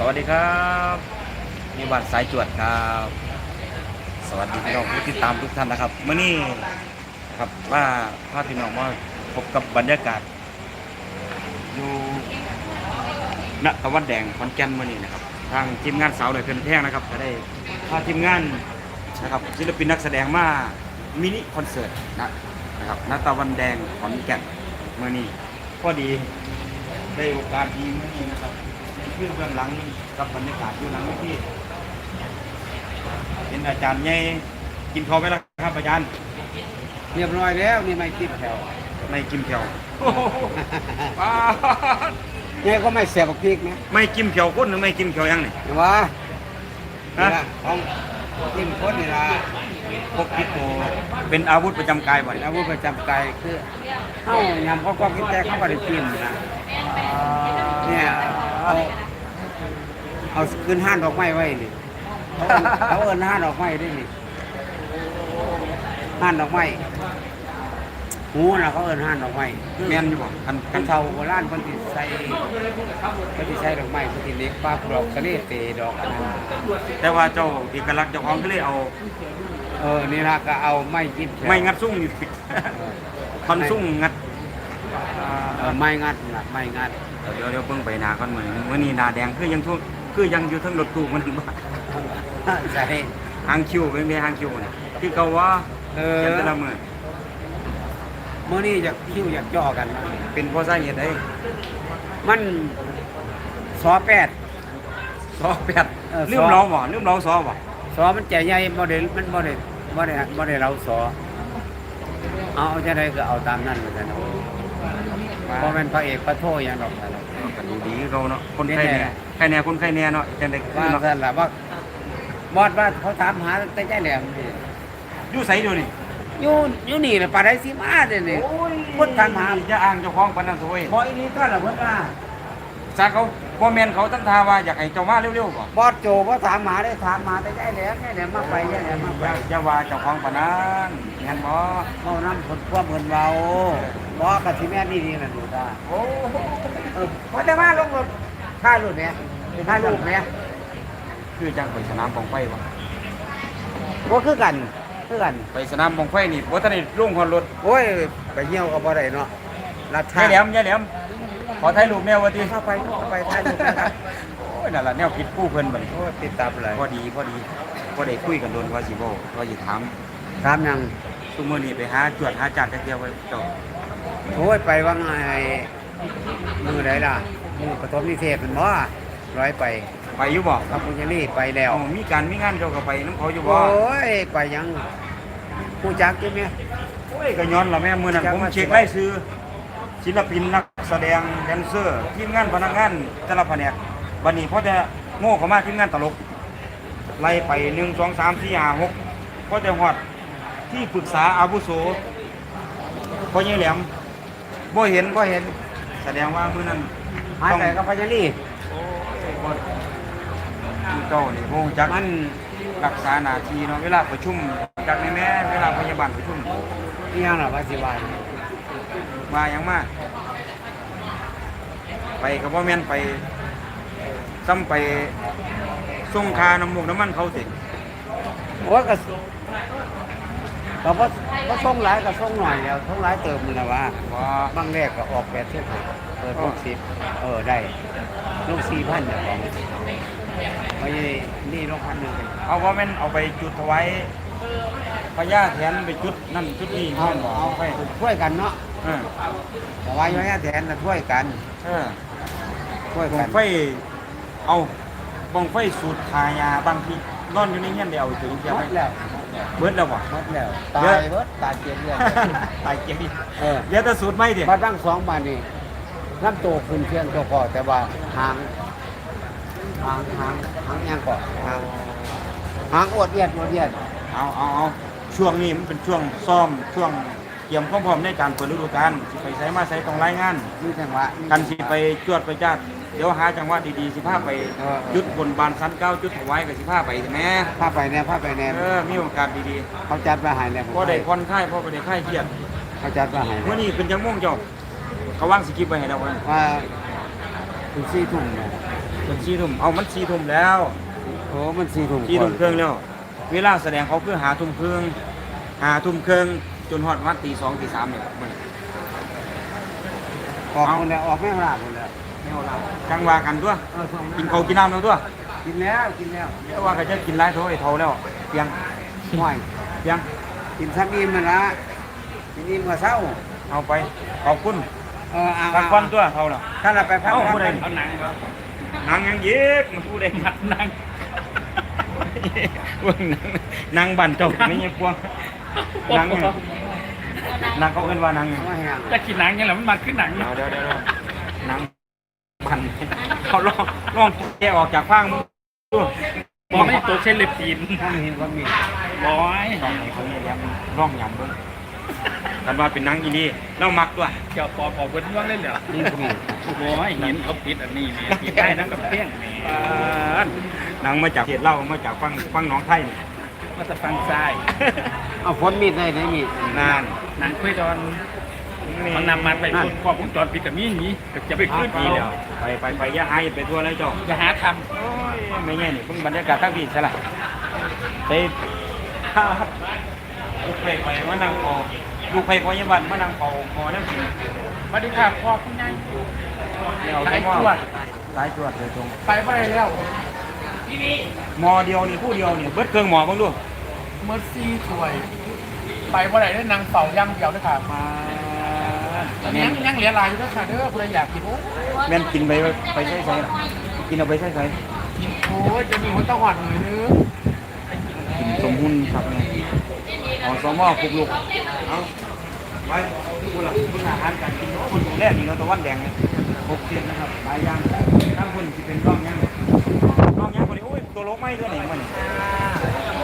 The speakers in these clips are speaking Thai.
สวัสดีครับนี่บัตรสายจวดครับ สวัสดีพี่น้องผู้ติดตามทุกท่านนะครับเมื่อนี้นะครับว่าพาพี่น้องมาพบกับบรรยากาศ อยู่ณตะวันแดงขอนแก่นเมื่อนี้นะครับ ทางทีมงานสาวเลยเพื่อนแท่งนะครับ ก็ได้พาทีมงานนะครับศิลปินนักแสดงมามินิคอนเสิร์ตนะนะครับณตะวันแดงขอนแก่นเมื่อนี้พอดีได้โอกาสดีเมื่อนี้นะครับ นี่คือเบื้องหลังกับบรรยากาศอยู่หลังเวทีเป็นอาจารย์ใหญ่กินข้าวไหมล่ะครับอาจารย์เรียบร้อยแล้วนี่ไม่ติดแถวไม่กินเขียวโอ้โหป๊าดเนี่ยก็ไม่เสียบพริกนะไม่กินเขียวก้นหรือไม่กินเขียวยังนี่เห็นว่าฮะนี่ละของกินคนนี่ละพกพิษโตเป็นอาวุธประจำกายบ่อยอาวุธประจำกายคือเข้ายำเขาก็กินแต่เขาก็ได้กินนะเนี่ยเอา เอาขึ้นห้านดอกไม้ไว้นี่เขาเอิ้นเขาเอินห้านดอกไม้ด้วยนี่ห้านดอกไม้หูนะเขาเอินห้านดอกไม้แม่นอยู่บ่คันคักันนเท่าโบราณคนที่ใส่คนที่ใส่ดอกไม้คนที่เล็กป้าดอกสะเลเตดอกอันนั้นแต่ว่าเจ้าเอกลักษณ์เจ้าของก็เลยเอาเออนี่ละก็เอาไม้กินแถวไม้งัดซุ้งนี่คอนซุ้งงัดเออไม้งัดนะไม้งัดเดี๋ยวเดี๋ยวเพิ่งไปหนาก่อนมื้อนี้มื้อนี้หนาแดงคือยังทั่ว คือยังอยู่เทั้งรถตู้มันบ่ใส่หางคิวเป็นไงหางคิวนี่ที่เขาว่าเอเขียนอแต่ละมื้อเมื่อนี้อยากคิ้วอยากจ่อกันนะเป็นเพราะสาเหตุใดมันสอแปด ซอแปดเออลืมซอ เราบ่ลืมเราซอบ่สอมันใจใหญ่บ่ได้มันบ่ได้บ่ได้บ่ได้เราสอเอาเอาจะได้ก็เอาตามนั้นเหมือนกันเนาะเพราะมันพระเอกพระโทอย่างดอกนั่นน่ะ ก็ดูดีคือเขาเนาะคนไข้แน่แน่ไข้แน่คนไข้แน่เนาะจังได๋คือว่าเนาะซั่นล่ะว่าบอดว่าเขาถามหาแต่ใจแหลมนี่อยู่ไสเดี๋ยวนี้อยู่อยู่นี่แหละปลาได้สิมาเด้นี่คนถามหาจะอ้างเจ้าของปานนั้นโซยบ่อีนี่ก็ล่ะเพิ่นว่าซาเขาบ่แม่นเขาตั้งท่าว่าอยากให้เจ้ามาเร็วๆบ่บอดโจบ่ถามหาได้ถามหาแต่ใจแหลมใจแหลมมาไปใจแหลมมาอไปย่าอย่าว่าเจ้าของปานนั้นแม่นบ่เว้านำผลความเพิ่นเว้าบ่ก็สิแม่นนี่นี่น่ะดูตาโอ้ เออพอจะมาลงรถถ่ายรูปเนี่ยถ่ายรูปเนี่ยคือจังไปสนามบังไฟบ่บ่คือกันคือกัน ไปสนามบังไฟนี่บ่ทันได้ลงฮอดรถโอ้ยไปเหี่ยวก็บ่ได้เนาะลัดทายายแหลมยายแหลมขอถ่ายรูปแนวว่าติเข้าไปเข้าไปถ่ายรูปนะครับโอ้ยนั่นล่ะแนวผิดผู้เพิ่นบัดนี้โอ้ยติดตามเลยพอดีพอดีพอได้คุยกันโดนว่าสิบ่ว่าสิถามถามยังซุมื้อนี้ไปหาจวดหาจัดจักเที่ยวไว้เจ้าโอ้ยไปว่าไง มือไหนล่ะมือปฐมนิเทศมันบ่ร้อยไปไปอยู่บ่กับปุญญรีไปแล้วอ๋อมีการมีงานเจ้าก็ไปน้ำเขาอยู่โอบ่้ยไปยังผู้จักใช่ไหมโอ้ยก็ย้อนละแม่มื้อนั้นจังผมว่าเช็ครายชื่อศิลปินนักแสดงแดนเซอร์ทีมงานพนักงานแต่ละแผนกบัดนี้พอจะโง่เข้ามาทีมงานตลกไล่ไป1 2 3 4 5 6พอจะฮอดที่ปรึกษาอาวุโสพ่อใหญ่แหลมบ่เห็นบ่เห็น แสดงว่ามื้อนั้นหายไปกับปุญญรีบ่คือเจ้านี่โหจักมันรักษาหน้าที่เนาะเวลาประชุมจากแม่แม่เวลาพยาบาลประชุมนี่ยังหรอว่าสิวายมาอย่างมากไปกับพ่อแม่นไปซ้ำไปส่งคาน้ำมูกน้ำมันเขาสิโอ้ ยก็ก็บ่บ่ส่งหลายก็ส่งหน่อยแล้วส่งหลายเติมนี่ล่ะว่าว่าบางแรกก็ออกแปดเส้นเปิดลูกสิบเออได้ลูกสี่พันอย่างของไม่ใช่นี่ลูกพันหนึ่งเอาพ่อแม่นเอาไปจุดถวายพญาแทนไปจุดนั่นจุดนี้เอาแม่นบอกเอาไปช่วยกันเนาะเออแต่ว่าย่อยแทนนะช่วยกันเออช่วยบักังนไฟเอาบังไฟสูตรทายาบางทีนอนอยู่ในเงี้ยนเดียวถึงจะหมไม่ดแล้ว เบิดแล้วบ่ หมดแล้วตายเบิดตายเจ็บเลยตายเกียร์ดิเออเดี๋ยวจะสูตรไหมดิมาตั้งสองบาทนี่น้ำโตขึ้นเชียงตัวพอแต่ว่าหางหางหางหางยังก่อนหางหางอวดเอียดอวดเอียดเอาเอาเอาช่วงนี้มันเป็นช่วงซ่อมช่วงเตรียมความพร้อมในการเปิดฤดูกาลสิไปใช้มาใช้ต้องรายงาน นี่จังหวะ กันสิไปจวดไปจัด เดี๋ยวหาจังหวะดีๆสิพาไปเออ ยุดบนบานชั้นเก้าจุดถวายกับสิพาไปใช่ไหมผ้าไปแน่ผ้าไปแน่เออมีโอกาสดีเขาจัดมาใหายแน่ๆพอได้ผ่อนคลายพอไปได้คลายเครียดเขาจัดมาใหายเมื่อนี้เป็นจังม่วงเจ้าเขาว่างสกิปไปให้เราไว้ว่าถึงสี่ทุ่มเนี่ยเป็นสี่ทุ่มเอามันสี่ทุ่มแล้วโอ้มันสี่ถุงสี่ทุ่มครึ่งแล้วเวลาแสดงเขาคือหาทุ่มครึ่งหาทุ่มครึ่งจนฮอดวันตีสองตีสามเนี่ยมันออกหมดแล้วออกไม่ขนาดหมดแล้ว ไม่เอาละจังว่ากันตัว เออช่วงกินเขาวกินน้ำแล้วตัวกินแล้วกินแล้วแต่ว่าเขาจะกินไรเท่าไอ้เท่าแล้วเพียงห่วยเพียงกินสักอิ่มมันละกินอิ่มก็เศร้าเอาไปขอบคุณเออเอาพักวันตัวเท่าแล้วถ้าเราไปพักเอาผ่อนผู้ใดเอาหนังเหรอหนังยังเย็บมันผู้ใดหนักหนังเบิ่งหนังหนังบันเจ้าไม่ใช่พวงหนังหยังหนังเขาเอิ้นว่าหนังหยังว่าแห้ง จะกินหนังยังไงมันมาขึ้นหนัง เดี๋ยวเดี๋ยวเดี๋ยวหนังบั นเขาลองลองแกะออกจากฟางมึงดูบอกไม่ตัวเช่นเลยปีนถ้าไม่เห็นว่ามีร้อยลองไหนเขาเนี่ยยังร่องยำเบิ่งกันว่าเป็นหนังอีนี่เรามักตัวเกี่ยวปอปอบนว่างเล่นเหรอนี่ก็มีร้อยเห็นเขาปิดอันนี้เนี่ยปิดได้นั่งกับเพี้ยงนี่ปานหนังมาจากเขตเล่ามาจากฟังฟังหนองไทยนี่มาจะฟังซ้ายเอาพ้นมีดได้ได้มีดนานหนังคุยตอน มันนำมันไปคุณขอบวงจรปิดกับมีนี้จะไปขึ้นปีอีกเดียวไปไปไปอย่าหายไปทั่วแล้วเจ้าจะหาทโอ้ยไม่แง่นี่เพิ่งบรรยากาศทั้งปีใช่ละไปลูกไปไปมานั่งคอลูกไปพอยาบันมานั่งคอคอนั่งกินำสวัสดีค่ะพ่อคุณนายเดี๋ยวสายเอาตรวจสายตรวจเลยตรง ไปไปแล้วหมอเดียวนี่ผู้เดียวนี่เบิดเครื่องหมอบ้างดูเมื่อซีถวย ไปเมื่อไหร่ได้นางเป่าย่างเดียวด้วยค่ะมาแม่ ยังนยังเหลือหลายอยู่ด้วยค่ะเด้อคุณอยากกินโอ้แม่นกินไปไปใช้ใช้กินเอาไปใช้ใช้กินโอ้ยจะมีหัวตะหอนหน่อยนึงกินสมบูรณ์ครับแม่เอาสมอปลุกลูกเอาไปคุณล่ะคุณอาหารการกินคุณแรกนี่เราตะวันแดงเนี่ยหกเจ็ดนะครับหลายอย่างทั้งคุณที่เป็นร่องยังร่องยังคนนี้โอ้ยตัวโลกไม่ด้วยนี่มัน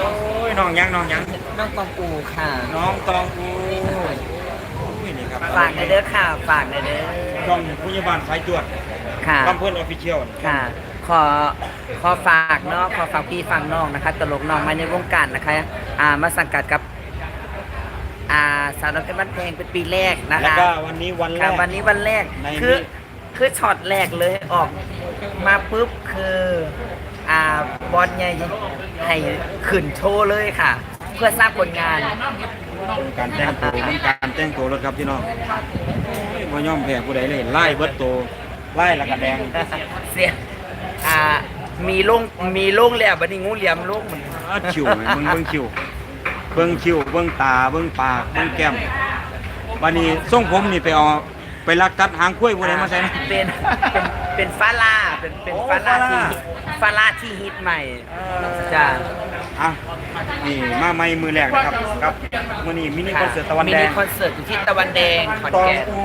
โอ้ยน้องยังน้องยังน้องตองปูค่ะ น้องตองกูโอ้ยนี่ครับ ฝากในอยเด้อค่ะ ฝากในอยเด้อช่องพยาบาลสายจวดค่ะลำเพื่อนออฟฟิเชียลค่ะ ขอขอฝากเนาะขอฝากพี่ฟังน้องนะคะ ตลกน้องมาในวงการนะคะ อ่ามาสังกัดกับ อ่าสาวน้อยเพชรบ้านแพงเป็นปีแรกนะแล้วคะ ก็วันนี้วันแรค่ะก วันนี้วันแรกในคือนี้ คือช็อตแรกเลยออกมาปุ๊บคืออ่าบอลใหญ่ให้ขึ้นโชว์เลยค่ะ เพื่อสร้างผลงาน การแต่งตัวมันการแต่งตัวรถครับพี่น้องว่ายอมแพ้ผู้ใดเลยไล่เบิดตัวไล่และกระแดงเสียอ่ามีโล่งมีโล่งแล้วบัดนี้งูเหลี่ยมโล่งมันอ้าคิวไหมเบิ่งเบิ่งคิวเบิ่งคิวเบิ่งตาเบิ่งปากเบิ่งแก้มวันนี้ส่งผมนี่ไปเอาไปลักกัดหางคุ้ยผู้ใดมาใส่นะเป็นเป็นเป็นฟาล่าเป็นเป็นโอ้ฟาล่าฟาล่าที่ฟาล่าที่ฮิตใหม่จ้า อะนี่มาไม่มือแรกนะครับครับมื้อนี้มินิคอนเสิร์ตตะวันแดมิงนิคอนเสิร์ตอยู่ที่ตะวันแดงขอนตองแก่นอู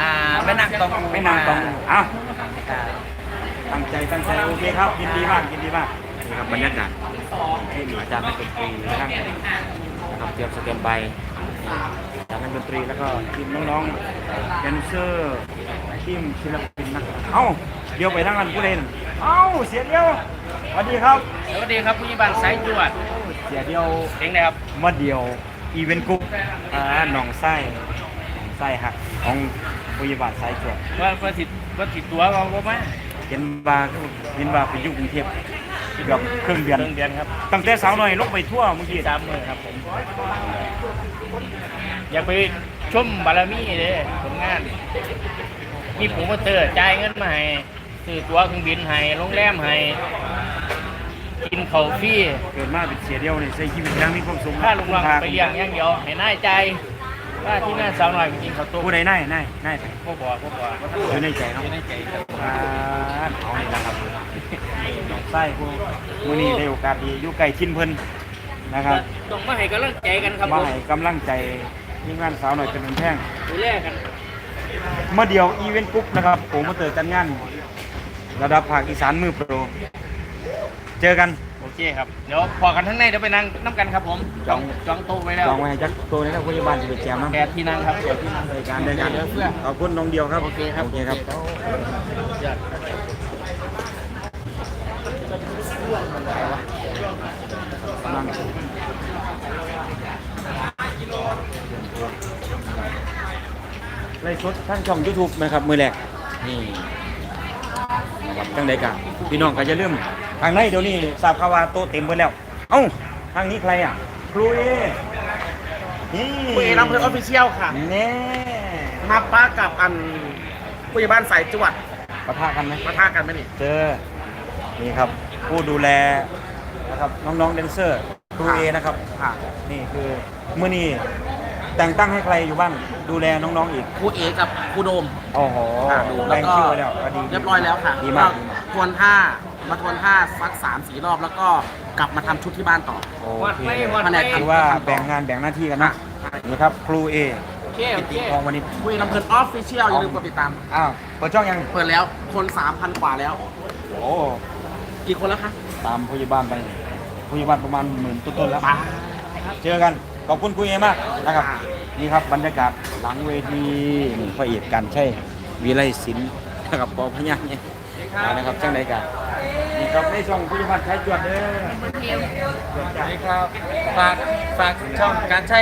อ่าแม่นางตองอูไม่นางตองอูอะค่ะตั้งใจตั้งใจโอเคครับยินดีมากยินดีมากนี่ครับบรรยากาศที่อาจารย์นักดนตรีนะครับนะครับเตรียมสแตนบายอาจารย์นักดนตรีแล้วก็ทีมน้องๆแดนเซอร์ทีมศิลปินนักเอ้าเดี๋ยวไปทางนั้นผู้เล่น เอ้าเสียเดียวสวัสดีครับ สวัสดีครับผู้ใหญ่บ้านสายตรวจเสียเดียวเองนะครับมาเดียวอีเวนต์กรุ๊ปอ่าหนองไส้หนองไส้หักของพยาบาลสายตรวจว่าว่าติดว่าติดตัวเราบ่มาเห็นว่าเห็นว่าไปอยู่กรุงเทพเกือบครึ่งเดือนเรื่องเดือนครับตั้งแต่สาวน้อยลงไปทั่วเมื่อกี้สามมือครับผมอยากไปชมบารมีเลยผลงาน มีผมมาเตอร์จ่ายเงินมาให้ ซื้อตั๋วเครื่องบินให้โรงแรมให้กินข้าวฟรีเกิดมาเป็นเสียเดียวนี่ใช้ชีวิตอยังมีความสุขถ้าลุงรังไปเลี้ยงอย่างเดียวให้นายใจายถ้าที่หน้าสาวหน่อยไปกินข้าวต้มผู้ใดน่ายน่ายน่ายไปพวกบอกพวกบอกอยู่ในใจเนาะอยู่ในใจครับอ่าเอานี่นะครับหนองไส้ผู้มื้อนี้ได้โอกาสดีอยู่ใกล้ชินเพิ่นนะครับต้องมาให้กำลังใจกันครับมาผมให้กำลังใจทีมงานสาวหน่อยเป็นแท่งดูแลกันเมื่อเดียวอีเวนต์กรุ๊ปนะครับผมมาเติร์จัดงาน ระดับภาคอีสานมือโปร เจอกัน โอเคครับ เดี๋ยวพอกันทั้างในเดี๋ยวไปนั่งน้ำกันครับผมจองจองโต๊ะไว้แล้วลองไว้ให้จักตัวนี้นะพยาบาลจะไปแจมนะแปดที่นั่งครับแปดที่นั่งรายการรายการขอบคุณน้องเดียวครับ โอเคครับ โอเคครับกำลังไล่สดทั้งช่อง YouTube นะครับ มือแรกนี่ นะครับจังใดกันพี่น้องก็จะเริ่าลืมทางในเดี๋ยวนี้ทราบข่าวว่าโต๊ะเต็มไปแล้ว เอ้าทางนี้ใครอะครูเอนี่คุยลำเพลินออฟฟิเชียลค่ะแน่มาป้ากับอันผู้ใหญ่บ้านสายจวดปะทะกันไหม มาท่ากันไหมนี่ เจอ นี่ครับ ผู้ดูแลนะครับน้องๆแดนเซอร์ครูเอนะครับ ค่ะ นี่คือเมื่อนี้ แต่งตั้งให้ใครอยู่บ้าง ดูแลน้องๆอีกครูเอกับครูโดมโอ้โหค่ะแบ่งชื่อไว้แล้วก็ดีเรียบร้อยแล้วค่ะดีมากทวนท่ามาทวนท่าสักสามสี่รอบแล้วก็กลับมาทำชุดที่บ้านต่อ โอวัดเคไม่วัดแผนไม่กถือว่าแบ่งงานแบ่งหน้าที่กันนะนี่ครับครูเอโอเคโอปิเคติทองวันนี้คุยลำเพลินออฟฟิเชียลอย่าลืมกดติดตาม อ้าวเปิดช่องยังเปิดแล้วคนสามพันกว่าแล้ว โอ้กี่คนแล้วคะตามผู้ใหญ่บ้านไปผู้ใหญ่บ้านประมาณหมื่นต้นๆแล้วป้าเจอกัน ขอบคุณคุยเอมากนะครับนี่ครับบรรยากาศหลังเวทีนี่พระเอกกันใช่วิไลศิลป์นะครับปอพญาเนี่ยมานะครับจังไรกันนี่ครับในช่องผู้ใหญ่บ้านใช้จวดเด้อนี่ครับฝากฝากช่องการใช้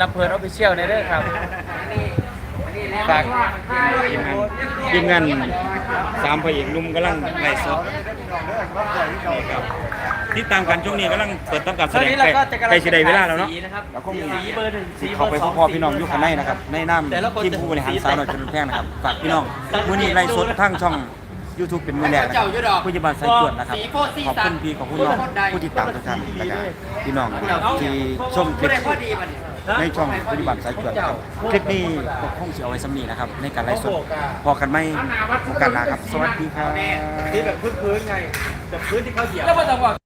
ลำเพลินออฟฟิเชียลในเด้อครับฝากทีมงานทีมงานสามพระเอกหนุ่มกำลังไล่สดนี่ครับ ติดตามกันช่วงนี้กำลังเปิดทำการแสตอนดงนี้ใกเราล้ก็จะกำลังใกล้สิได้เวลาแล้วเนาะ สีนะครับแล้วก็มี สีเบอร์หนึ่งสีเบเขาอไปร์พสบองพ่อพี่น้องอยู่ข้างในนะครับในน้แต่ละคนำทีมผู้บริหารสีสาวน้อยชนแพงนะครับฝากพี่น้องมื้อนี้ไล่สดทางช่อง YouTube เป็นมือแรกนะครับผู้จัดการสายตรวจนะครับสีโพธิ์สีขอบสัคุนณพี่ขอบคุณน้องผู้ติดตามทุกท่านนะครับพี่น้องที่ชมคลิปในช่องผู้จัดการสายตรวจครับคลิปนี้ก็คงจะเอาไว้สำนีนะครับในการไลฟ์สดพอกันไหมโอกาสหน้าครับ สวัสดีครับ ที่แบบพื้นๆไงแบบพื้นที่เขาเหยียบ แล้วมันจะบอก